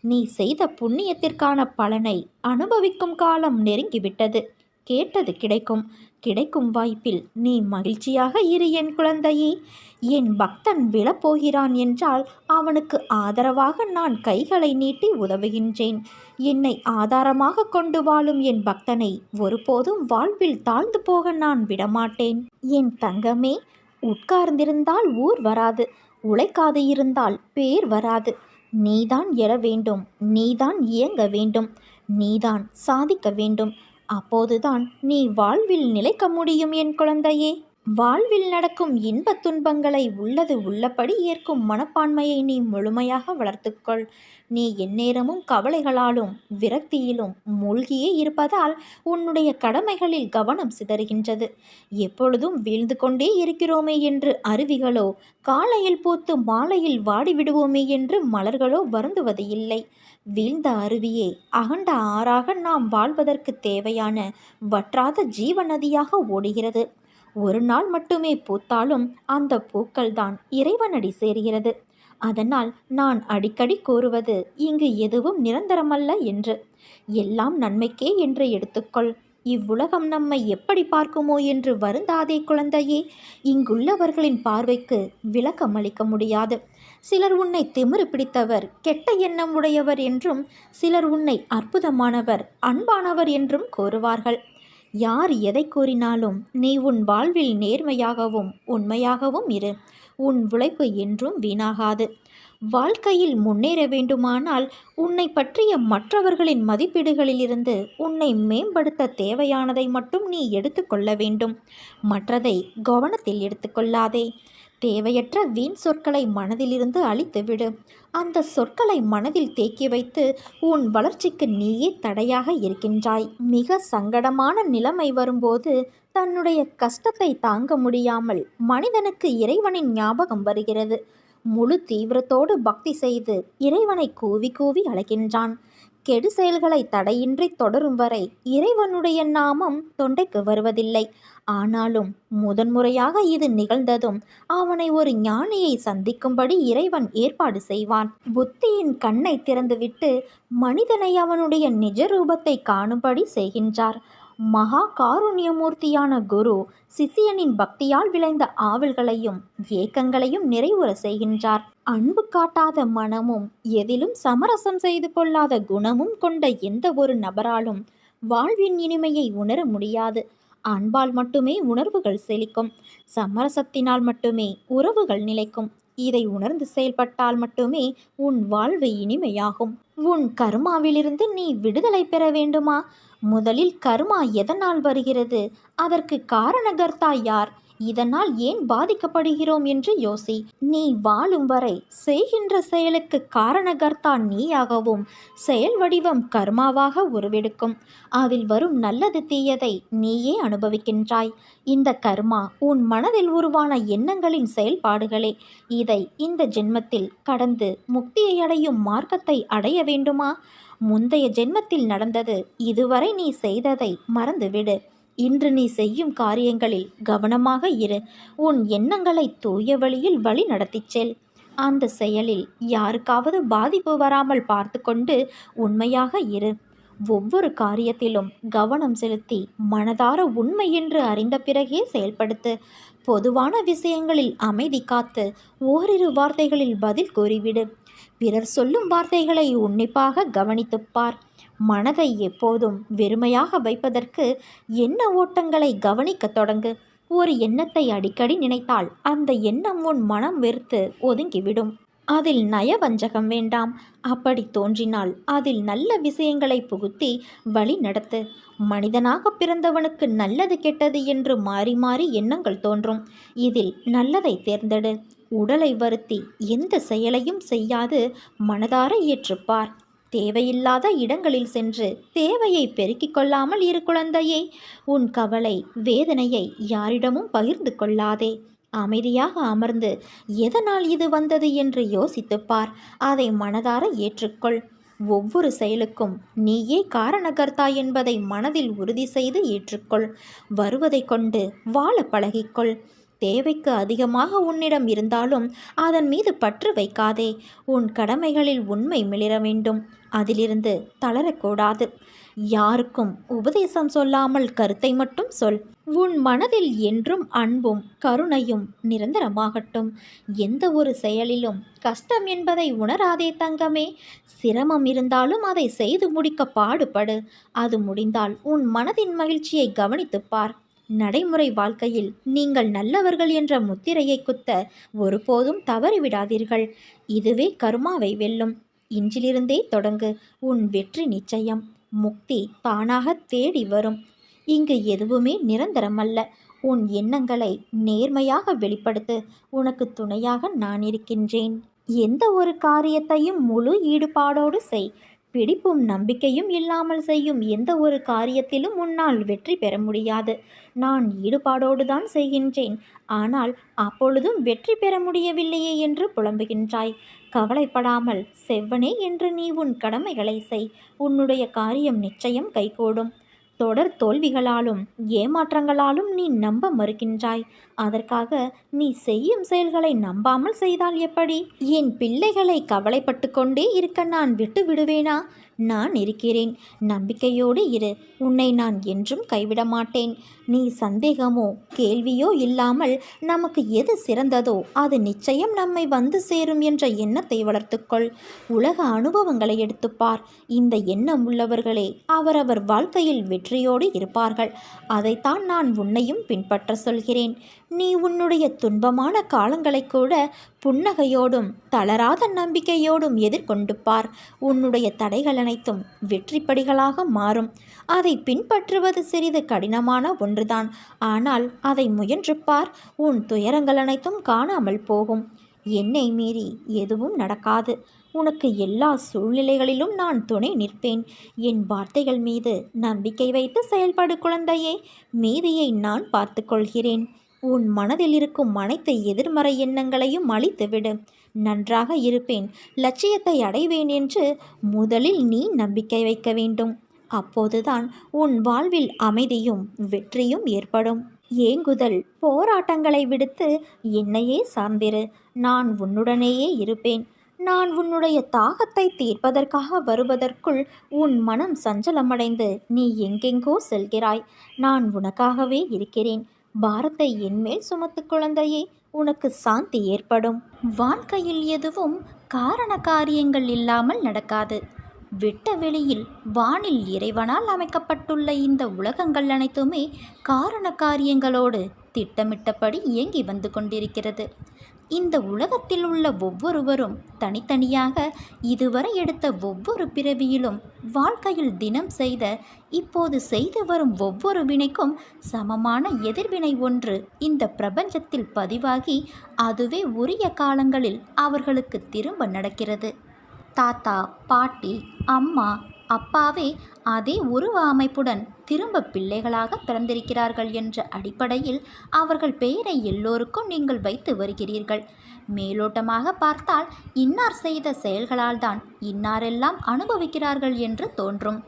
நீ செய்த புண்ணியத்திற்கான பலனை அனுபவிக்கும் காலம் நெருங்கிவிட்டது. கேட்டது கிடைக்கும். கிடைக்கும் வாய்ப்பில் நீ மகிழ்ச்சியாக இரு என் குழந்தையே. என் பக்தன் விழப்போகிறான் என்றால் அவனுக்கு ஆதரவாக நான் கைகளை நீட்டி உதவுகின்றேன். என்னை ஆதாரமாக கொண்டு வாழும் என் பக்தனை ஒருபோதும் வாழ்வில் தாழ்ந்து போக நான் விடமாட்டேன். என் தங்கமே உட்கார்ந்திருந்தால் ஊர் வராது. உழைக்காது இருந்தால் பேர் வராது. நீதான் எழ வேண்டும் நீதான் இயங்க வேண்டும் நீதான் சாதிக்க வேண்டும். அப்போதுதான் நீ வாழ்வில் நிலைக்க முடியும் என் குழந்தையே. வாழ்வில் நடக்கும் இன்பத் துன்பங்களை உள்ளது உள்ளபடி ஏற்கும் மனப்பான்மையை நீ முழுமையாக வளர்த்துக்கொள். நீ எந்நேரமும் கவலைகளாலும் விரக்தியிலும் மூழ்கியே இருப்பதால் உன்னுடைய கடமைகளில் கவனம் சிதறுகின்றது. எப்பொழுதும் வீழ்ந்து கொண்டே இருக்கிறோமே என்று அருவிகளோ காலையில் பூத்து மாலையில் வாடிவிடுவோமே என்று மலர்களோ வருந்துவது இல்லை. வீழ்ந்த அருவியே அகண்ட ஆறாக நாம் வாழ்வதற்கு தேவையான வற்றாத ஜீவ நதியாக ஓடுகிறது. ஒரு நாள் மட்டுமே பூத்தாலும் அந்த பூக்கள்தான் இறைவனடி சேர்கிறது. அதனால் நான் அடிக்கடி கூறுவது இங்கு எதுவும் நிரந்தரமல்ல என்று. எல்லாம் நன்மைக்கே என்று எடுத்துக்கொள். இவ்வுலகம் நம்மை எப்படி பார்க்குமோ என்று வருந்தாதே குழந்தையே. இங்குள்ளவர்களின் பார்வைக்கு விளக்கம் அளிக்க முடியாது. சிலர் உன்னை திமிரு பிடித்தவர் கெட்ட எண்ணம் உடையவர் என்றும் சிலர் உன்னை அற்புதமானவர் அன்பானவர் என்றும் கூறுவார்கள். யார் எதை கூறினாலும் நீ உன் வாழ்வில் நேர்மையாகவும் உண்மையாகவும் இரு. உன் உழைப்பு என்றும் வீணாகாது. வாழ்க்கையில் முன்னேற வேண்டுமானால் உன்னை பற்றிய மற்றவர்களின் மதிப்பீடுகளிலிருந்து உன்னை மேம்படுத்த தேவையானதை மட்டும் நீ எடுத்துக்கொள்ள வேண்டும். மற்றதை கவனத்தில் எடுத்துக்கொள்ளாதே தேவையற்ற வீண் சொற்களை மனதிலிருந்து அழித்துவிடு அந்த சொற்களை மனதில் தேக்கி வைத்து உன் வளர்ச்சிக்கு நீயே தடையாக இருக்கின்றாய். மிக சங்கடமான நிலைமை வரும்போது தன்னுடைய கஷ்டத்தை தாங்க முடியாமல் மனிதனுக்கு இறைவனின் ஞாபகம் வருகிறது. முழு தீவிரத்தோடு பக்தி செய்து இறைவனை கூவி கூவி அழைக்கின்றான். கெடு செயல்களை தடையின்றி தொடரும் வரை இறைவனுடைய நாமம் தொண்டைக்கு வருவதில்லை. ஆனாலும் முதன்முறையாக இது நிகழ்ந்ததும் அவனை ஒரு ஞானியை சந்திக்கும்படி இறைவன் ஏற்பாடு செய்வான். புத்தியின் கண்ணை திறந்துவிட்டு மனிதனை அவனுடைய நிஜ ரூபத்தை காணும்படி செய்கின்றார். மகா காருண்யமூர்த்தியான குரு சிசியனின் பக்தியால் விளைந்த ஆவல்களையும் ஏக்கங்களையும் நிறைவுற செய்கின்றார். அன்பு காட்டாத மனமும் எதிலும் சமரசம் செய்து கொள்ளாத குணமும் கொண்ட எந்த ஒரு நபராலும் வாழ்வின் இனிமையை உணர முடியாது. அன்பால் மட்டுமே உணர்வுகள் செழிக்கும். சமரசத்தினால் மட்டுமே உறவுகள் நிலைக்கும். இதை உணர்ந்து செயல்பட்டால் மட்டுமே உன் வாழ்வு இனிமையாகும். உன் கர்மாவிலிருந்து நீ விடுதலை பெற வேண்டுமா? முதலில் கர்மா எதனால் வருகிறது? அதற்கு காரணகர்த்தா யார்? இதனால் ஏன் பாதிக்கப்படுகிறோம் என்று யோசி. நீ வாழும் வரை செய்கின்ற செயலுக்கு காரணகர்த்தா நீயாகவும் செயல் வடிவம் கர்மாவாக உருவெடுக்கும். அதில் வரும் நல்லது தீயதை நீயே அனுபவிக்கின்றாய். இந்த கர்மா உன் மனதில் உருவான எண்ணங்களின் செயல்பாடுகளே. இதை இந்த ஜென்மத்தில் கடந்து முக்தியை அடையும் மார்க்கத்தை அடைய வேண்டுமா? முந்தைய ஜென்மத்தில் நடந்தது இதுவரை நீ செய்ததை மறந்துவிடு. இன்று நீ செய்யும் காரியங்களில் கவனமாக இரு. உன் எண்ணங்களை தூய வழியில் வழி நடத்திச் செல். அந்த செயலில் யாருக்காவது பாதிப்பு வராமல் பார்த்து கொண்டு உண்மையாக இரு. ஒவ்வொரு காரியத்திலும் கவனம் செலுத்தி மனதார உண்மை என்று அறிந்த பிறகே செயல்படுத்து. பொதுவான விஷயங்களில் அமைதி காத்து ஓரிரு வார்த்தைகளில் பதில் கூறிவிடு. பிறர் சொல்லும் வார்த்தைகளை உன்னிப்பாக கவனித்துப்பார். மனதை எப்போதும் வெறுமையாக வைப்பதற்கு எண்ண ஓட்டங்களை கவனிக்கத் தொடங்கு? ஒரு எண்ணத்தை அடிக்கடி நினைத்தால் அந்த எண்ணம் உன் மனம் வெறுத்து ஒதுங்கிவிடும். அதில் நயவஞ்சகம் வேண்டாம். அப்படி தோன்றினால் அதில் நல்ல விஷயங்களை புகுத்தி வழி நடத்து. மனிதனாக பிறந்தவனுக்கு நல்லது கெட்டது என்று மாறி மாறி எண்ணங்கள் தோன்றும். இதில் நல்லதை தேர்ந்தெடு. உடலை வருத்தி எந்த செயலையும் செய்யாது. மனதார ஏற்றுப்பார். தேவையில்லாத இடங்களில் சென்று தேவையை பெருக்கிக் கொள்ளாமல் இரு குழந்தையே உன் கவலை வேதனையை யாரிடமும் பகிர்ந்து கொள்ளாதே. அமைதியாக அமர்ந்து எதனால் இது வந்தது என்று யோசித்துப்பார் அதை மனதார ஏற்றுக்கொள். ஒவ்வொரு செயலுக்கும் நீயே காரணகர்த்தா என்பதை மனதில் உறுதி செய்து ஏற்றுக்கொள். வருவதை கொண்டு வாழ பழகிக்கொள். தேவைக்கு அதிகமாக உன்னிடம் இருந்தாலும் அதன் மீது பற்று வைக்காதே. உன் கடமைகளில் உண்மை மிளிர வேண்டும். அதிலிருந்து தளரக்கூடாது. யாருக்கும் உபதேசம் சொல்லாமல் கருத்தை மட்டும் சொல். உன் மனதில் என்றும் அன்பும் கருணையும் நிரந்தரமாகட்டும். எந்த ஒரு செயலிலும் கஷ்டம் என்பதை உணராதே தங்கமே. சிரமம் இருந்தாலும் அதை செய்து முடிக்க பாடுபடு. அது முடிந்தால் உன் மனதின் மகிழ்ச்சியை கவனித்துப் பார். நடைமுறை வாழ்க்கையில் நீங்கள் நல்லவர்கள் என்ற முத்திரையை குத்த ஒருபோதும் தவறிவிடாதீர்கள். இதுவே கர்மாவை வெல்லும். இன்றிலிருந்தே தொடங்கு. உன் வெற்றி நிச்சயம். முக்தி தானாக தேடி வரும். இங்கு எதுவுமே நிரந்தரமல்ல. உன் எண்ணங்களை நேர்மையாக வெளிப்படுத்து. உனக்கு துணையாக நான் இருக்கின்றேன். எந்த ஒரு காரியத்தையும் முழு ஈடுபாடோடு செய். பிடிப்பும் நம்பிக்கையும் இல்லாமல் செய்யும் எந்த ஒரு காரியத்திலும் உன்னால் வெற்றி பெற முடியாது. நான் ஈடுபாடோடு தான் செய்கின்றேன். ஆனால் அப்பொழுதும் வெற்றி பெற முடியவில்லையே என்று புலம்புகின்றாய். கவலைப்படாமல் செவ்வனே என்று நீ உன் கடமைகளை செய். உன்னுடைய காரியம் நிச்சயம் கைகூடும். தொடர் தோல்விகளாலும் ஏமாற்றங்களாலும் நீ நம்ப மறுக்கின்றாய். அதற்காக நீ செய்யும் செயல்களை நம்பாமல் செய்தால் எப்படி? என் பிள்ளைகளை கவலைப்பட்டு கொண்டே இருக்க நான் விட்டு விடுவேனா நான் இருக்கிறேன். நம்பிக்கையோடு இரு. உன்னை நான் என்றும் கைவிட மாட்டேன் நீ சந்தேகமோ கேள்வியோ இல்லாமல் நமக்கு எது சிறந்ததோ அது நிச்சயம் நம்மை வந்து சேரும் என்ற எண்ணத்தை வளர்த்துக்கொள் உலக அனுபவங்களை எடுத்துப்பார் இந்த எண்ணம் உள்ளவர்களே அவரவர் வாழ்க்கையில் வெற்றியோடு இருப்பார்கள். அதைத்தான் நான் உன்னையும் பின்பற்ற சொல்கிறேன். நீ உன்னுடைய துன்பமான காலங்களை கூட புன்னகையோடும் தளராத நம்பிக்கையோடும் எதிர்கொண்டு பார். உன்னுடைய தடைகள் அனைத்தும் வெற்றிப்படிகளாக மாறும். அதை பின்பற்றுவது சிறிது கடினமான ஒன்றுதான். ஆனால் அதை முயன்று பார். உன் துயரங்கள் அனைத்தும் காணாமல் போகும். என்னை மீறி எதுவும் நடக்காது. உனக்கு எல்லா சூழ்நிலைகளிலும் நான் துணை நிற்பேன். என் வார்த்தைகள் மீது நம்பிக்கை வைத்து செயல்படு குழந்தையே. மீதியை நான் பார்த்து கொள்கிறேன். உன் மனதில் இருக்கும் அனைத்து எதிர்மறை எண்ணங்களையும் அழித்துவிடு. நன்றாக இருப்பேன். லட்சியத்தை அடைவேன் என்று முதலில் நீ நம்பிக்கை வைக்க வேண்டும். அப்போதுதான் உன் வாழ்வில் அமைதியும் வெற்றியும் ஏற்படும். ஏங்குதல் போராட்டங்களை விடுத்து என்னையே சார்ந்திரு. நான் உன்னுடனேயே இருப்பேன். நான் உன்னுடைய தாகத்தை தீர்ப்பதற்காக வருவதற்குள் உன் மனம் சஞ்சலமடைந்து நீ எங்கெங்கோ செல்கிறாய். நான் உனக்காகவே இருக்கிறேன். பாரத்தை என்மேல் சுமத்து குழந்தையே உனக்கு சாந்தி ஏற்படும். வாழ்க்கையில் எதுவும் காரண காரியங்கள் இல்லாமல் நடக்காது. வெட்ட வெளியில் வானில் இறைவனால் அமைக்கப்பட்டுள்ள இந்த உலகங்கள் அனைத்துமே காரண காரியங்களோடு திட்டமிட்டபடி இயங்கி வந்து கொண்டிருக்கிறது. இந்த உலகத்தில் உள்ள ஒவ்வொருவரும் தனித்தனியாக இதுவரை எடுத்த ஒவ்வொரு பிறவியிலும் வாழ்க்கையில் தினம் செய்த இப்போது செய்து வரும் ஒவ்வொரு வினைக்கும் சமமான எதிர்வினை ஒன்று இந்த பிரபஞ்சத்தில் பதிவாகி அதுவே உரிய காலங்களில் அவர்களுக்கு திரும்ப நடக்கிறது. தாத்தா பாட்டி அம்மா அப்பாவே அதே உருவ அமைப்புடன் திரும்ப பிள்ளைகளாக பிறந்திருக்கிறார்கள் என்ற அடிப்படையில் அவர்கள் பெயரை எல்லோருக்கும் நீங்கள் வைத்து வருகிறீர்கள். மேலோட்டமாக பார்த்தால் இன்னார் செய்த செயல்களால் தான் இன்னாரெல்லாம் அனுபவிக்கிறார்கள் என்று தோன்றும்.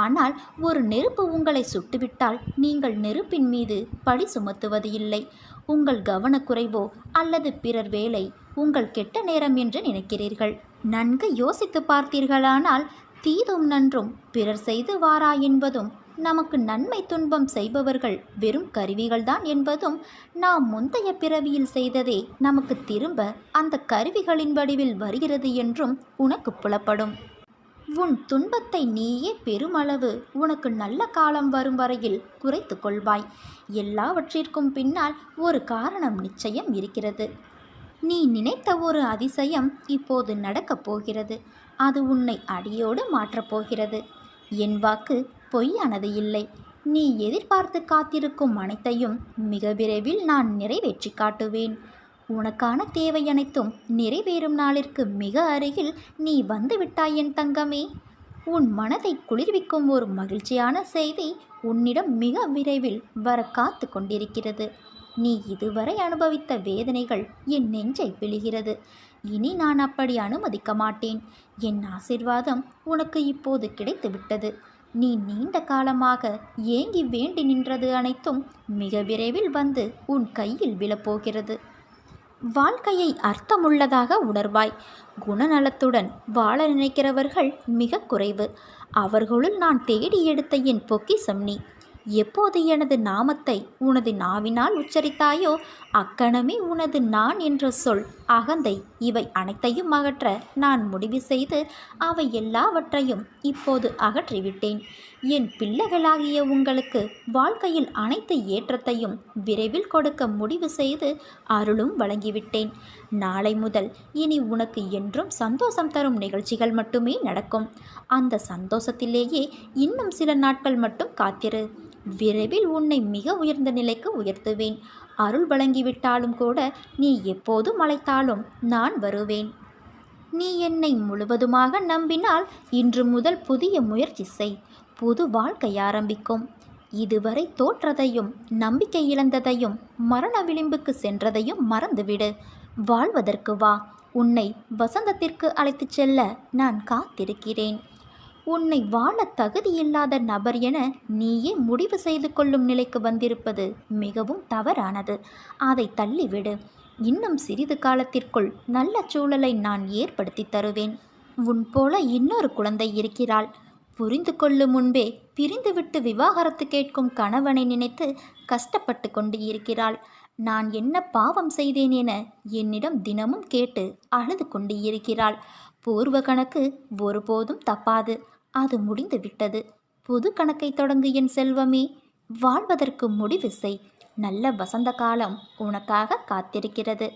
ஆனால் ஒரு நெருப்பு உங்களை சுட்டுவிட்டால் நீங்கள் நெருப்பின் மீது படி சுமத்துவது இல்லை. உங்கள் கவனக்குறைவோ அல்லது பிறர் வேலை உங்கள் கெட்ட நேரம் என்று நினைக்கிறீர்கள். நன்கு யோசித்து பார்த்தீர்களானால் தீதும் நன்றும் பிறர் செய்து வாரா என்பதும் நமக்கு நன்மை துன்பம் செய்பவர்கள் வெறும் கருவிகள்தான் என்பதும் நாம் முந்தைய பிறவியில் செய்ததே நமக்கு திரும்ப அந்த கருவிகளின் வடிவில் வருகிறது என்றும் உனக்கு புலப்படும். உன் துன்பத்தை நீயே பெருமளவு உனக்கு நல்ல காலம் வரும் வரையில் குறைத்து கொள்வாய். எல்லாவற்றிற்கும் பின்னால் ஒரு காரணம் நிச்சயம் இருக்கிறது. நீ நினைத்த ஒரு அதிசயம் இப்போது நடக்கப் போகிறது. அது உன்னை அடியோடு மாற்றப் போகிறது. என் வாக்கு பொய்யானது இல்லை. நீ எதிர்பார்த்து காத்திருக்கும் அனைத்தையும் மிக விரைவில் நான் நிறைவேற்றி காட்டுவேன். உனக்கான தேவை அனைத்தும் நிறைவேறும் நாளிற்கு மிக அருகில் நீ வந்துவிட்டாய் என் தங்கமே. உன் மனதை குளிர்விக்கும் ஒரு மகிழ்ச்சியான செய்தி உன்னிடம் மிக விரைவில் வர காத்து கொண்டிருக்கிறது. நீ இதுவரை அனுபவித்த வேதனைகள் என் நெஞ்சை பிழிகிறது. இனி நான் அப்படி அனுமதிக்க மாட்டேன். என் ஆசிர்வாதம் உனக்கு இப்போது கிடைத்துவிட்டது. நீ நீண்ட காலமாக ஏங்கி வேண்டி நின்றது அனைத்தும் மிக விரைவில் வந்து உன் கையில் விழப்போகிறது. வாழ்க்கையை அர்த்தமுள்ளதாக உணர்வாய். குணநலத்துடன் வாழ நினைக்கிறவர்கள் மிக குறைவு. அவர்களுள் நான் தேடி எடுத்த என் பொக்கிசம் நீ. எப்போது எனது நாமத்தை உனது நாவினால் உச்சரித்தாயோ அக்கணமே உனது நான் என்ற சொல். அகந்தை இவை அனைத்தையும் அகற்ற நான் முடிவு செய்து அவை எல்லாவற்றையும் இப்போது அகற்றிவிட்டேன். என் பிள்ளைகளாகிய உங்களுக்கு வாழ்க்கையில் அனைத்து ஏற்றத்தையும் விரைவில் கொடுக்க முடிவு செய்து அருளும் வழங்கிவிட்டேன். நாளை முதல் இனி உனக்கு என்றும் சந்தோஷம் தரும் நிகழ்ச்சிகள் மட்டுமே நடக்கும். அந்த சந்தோஷத்திலேயே இன்னும் சில நாட்கள் மட்டும் காத்திரு. விரைவில் உன்னை மிக உயர்ந்த நிலைக்கு உயர்த்துவேன். அருள் வழங்கிவிட்டாலும் கூட நீ எப்போதும் அழைத்தாலும் நான் வருவேன். நீ என்னை முழுவதுமாக நம்பினால் இன்று முதல் புதிய முயற்சி செய். புது வாழ்க்கை ஆரம்பிக்கும். இதுவரை தோற்றதையும் நம்பிக்கை இழந்ததையும் மரண விளிம்புக்கு சென்றதையும் மறந்துவிடு. வாழ்வதற்கு வா. உன்னை வசந்தத்திற்கு அழைத்துச் செல்ல நான் காத்திருக்கிறேன். உன்னை வாழ தகுதியில்லாத நபர் என நீயே முடிவு செய்து கொள்ளும் நிலைக்கு வந்திருப்பது மிகவும் தவறானது. அதை தள்ளிவிடு. இன்னும் சிறிது காலத்திற்குள் நல்ல சூழலை நான் ஏற்படுத்தி தருவேன். உன் போல இன்னொரு குழந்தை இருக்கிறாள். புரிந்து கொள்ளும் முன்பே பிரிந்துவிட்டு விவாகரத்து கேட்கும் கணவனை நினைத்து கஷ்டப்பட்டு கொண்டு இருக்கிறாள். நான் என்ன பாவம் செய்தேன் என என்னிடம் தினமும் கேட்டு அழுது கொண்டு இருக்கிறாள். பூர்வ கணக்கு ஒருபோதும் தப்பாது. அது முடிந்து விட்டது புது கணக்கை தொடங்கு என் செல்வமே. வாழ்வதற்கு முடிவு செய். நல்ல வசந்த காலம் உனக்காக காத்திருக்கிறது.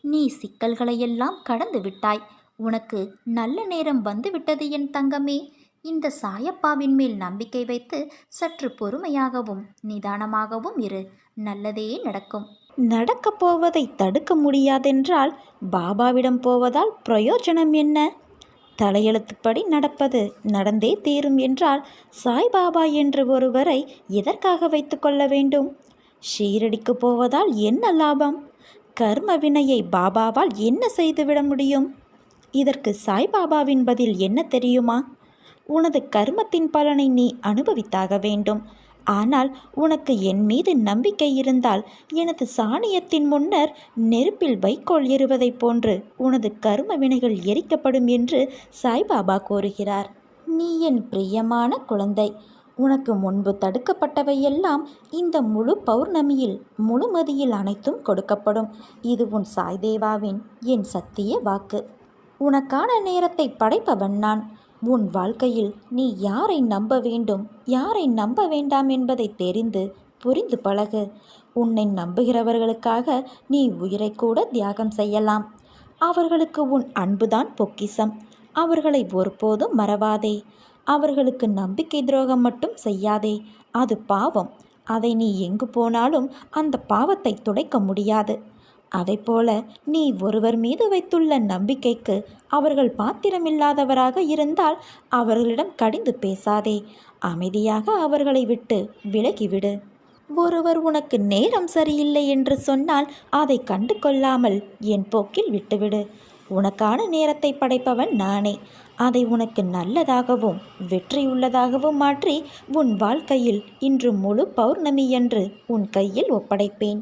நீ சிக்கல்களையெல்லாம் கடந்து விட்டாய். உனக்கு நல்ல நேரம் வந்துவிட்டது என் தங்கமே. இந்த சாயப்பாவின் மேல் நம்பிக்கை வைத்து சற்று பொறுமையாகவும் நிதானமாகவும் இரு. நல்லதே நடக்கும். நடக்கப் போவதை தடுக்க முடியாதென்றால் பாபாவிடம் போவதால் பிரயோஜனம் என்ன? தலையெழுத்துப்படி நடப்பது நடந்தே தீரும் என்றால் சாய்பாபா என்று ஒருவரை எதற்காக வைத்துக்கொள்ள வேண்டும்? ஷீரடிக்கு போவதால் என்ன லாபம்? கர்ம வினையை பாபாவால் என்ன செய்துவிட முடியும்? இதற்கு சாய்பாபாவின் பதில் என்ன தெரியுமா? உனது கர்மத்தின் பலனை நீ அனுபவித்தாக வேண்டும். ஆனால் உனக்கு என் மீது நம்பிக்கை இருந்தால் எனது சாணியத்தின் முன்னர் நெருப்பில் வைக்கோல் எறுவதைப் போன்று உனது கர்ம வினைகள் எரிக்கப்படும் என்று சாய்பாபா கூறுகிறார். நீ என் பிரியமான குழந்தை. உனக்கு முன்பு தடுக்கப்பட்டவையெல்லாம் இந்த முழு பௌர்ணமியில் முழுமதியில் அனைத்தும் கொடுக்கப்படும். இது உன் சாய்தேவாவின் என் சத்திய வாக்கு. உனக்கான நேரத்தை படைப்பவன் நான். உன் வாழ்க்கையில் நீ யாரை நம்ப வேண்டும் யாரை நம்ப வேண்டாம் என்பதை தெரிந்து புரிந்து பழகு. உன்னை நம்புகிறவர்களுக்காக நீ உயிரை கூட தியாகம் செய்யலாம். அவர்களுக்கு உன் அன்புதான் பொக்கிசம். அவர்களை ஒருபோதும் மறவாதே. அவர்களுக்கு நம்பிக்கை துரோகம் மட்டும் செய்யாதே. அது பாவம். அதை நீ எங்கு போனாலும் அந்த பாவத்தை துடைக்க முடியாது. அதைப்போல நீ ஒருவர் மீது வைத்துள்ள நம்பிக்கைக்கு அவர்கள் பாத்திரமில்லாதவராக இருந்தால் அவர்களிடம் கடிந்து பேசாதே. அமைதியாக அவர்களை விட்டு விலகிவிடு. ஒருவர் உனக்கு நேரம் சரியில்லை என்று சொன்னால் அதை கண்டு கொள்ளாமல் என் போக்கில் விட்டுவிடு. உனக்கான நேரத்தை படைப்பவன் நானே. அதை உனக்கு நல்லதாகவும் வெற்றியுள்ளதாகவும் மாற்றி உன் வாழ்க்கையில் இன்று முழு பௌர்ணமி என்று உன் கையில் ஒப்படைப்பேன்.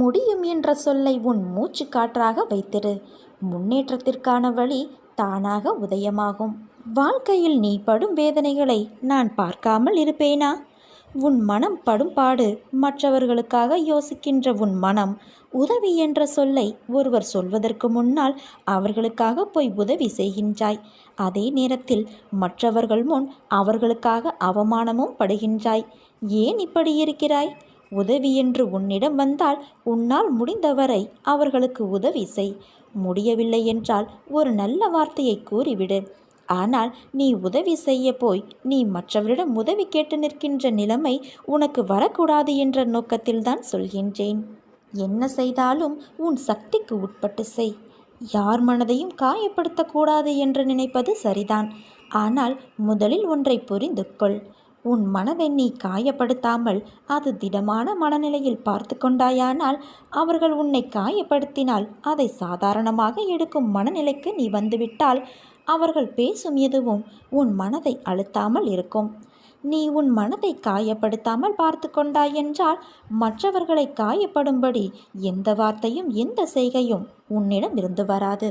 முடியும் என்ற சொல்லை உன் மூச்சு காற்றாக வைத்திரு. முன்னேற்றத்திற்கான வழி தானாக உதயமாகும். வாழ்க்கையில் நீ படும் வேதனைகளை நான் பார்க்காமல் இருப்பேனா? உன் மனம் படும் பாடு மற்றவர்களுக்காக யோசிக்கின்ற உன் மனம் உதவி என்ற சொல்லை ஒருவர் சொல்வதற்கு முன்னால் அவர்களுக்காக போய் உதவி செய்கின்றாய். அதே நேரத்தில் மற்றவர்கள் முன் அவர்களுக்காக அவமானமும் படுகின்றாய். ஏன் இப்படி இருக்கிறாய்? உதவி என்று உன்னிடம் வந்தால் உன்னால் முடிந்தவரை அவர்களுக்கு உதவி செய். முடியவில்லை என்றால் ஒரு நல்ல வார்த்தையை கூறிவிடு. ஆனால் நீ உதவி செய்ய போய் நீ மற்றவரிடம் உதவி கேட்டு நிற்கின்ற நிலைமை உனக்கு வரக்கூடாது என்ற நோக்கத்தில்தான் சொல்கின்றேன். என்ன செய்தாலும் உன் சக்திக்கு உட்பட்டு செய். யார் மனதையும் காயப்படுத்தக்கூடாது என்று நினைப்பது சரிதான். ஆனால் முதலில் ஒன்றை புரிந்து கொள். உன் மனதை நீ காயப்படுத்தாமல் அது திடமான மனநிலையில் பார்த்து கொண்டாயானால் அவர்கள் உன்னை காயப்படுத்தினால் அதை சாதாரணமாக எடுக்கும் மனநிலைக்கு நீ வந்துவிட்டால் அவர்கள் பேசும் எதுவும் உன் மனதை அழுத்தாமல் இருக்கும். நீ உன் மனதை காயப்படுத்தாமல் பார்த்து கொண்டாய் என்றால் மற்றவர்களை காயப்படும்படி எந்த வார்த்தையும் எந்த செய்கையும் உன்னிடம் இருந்து வராது.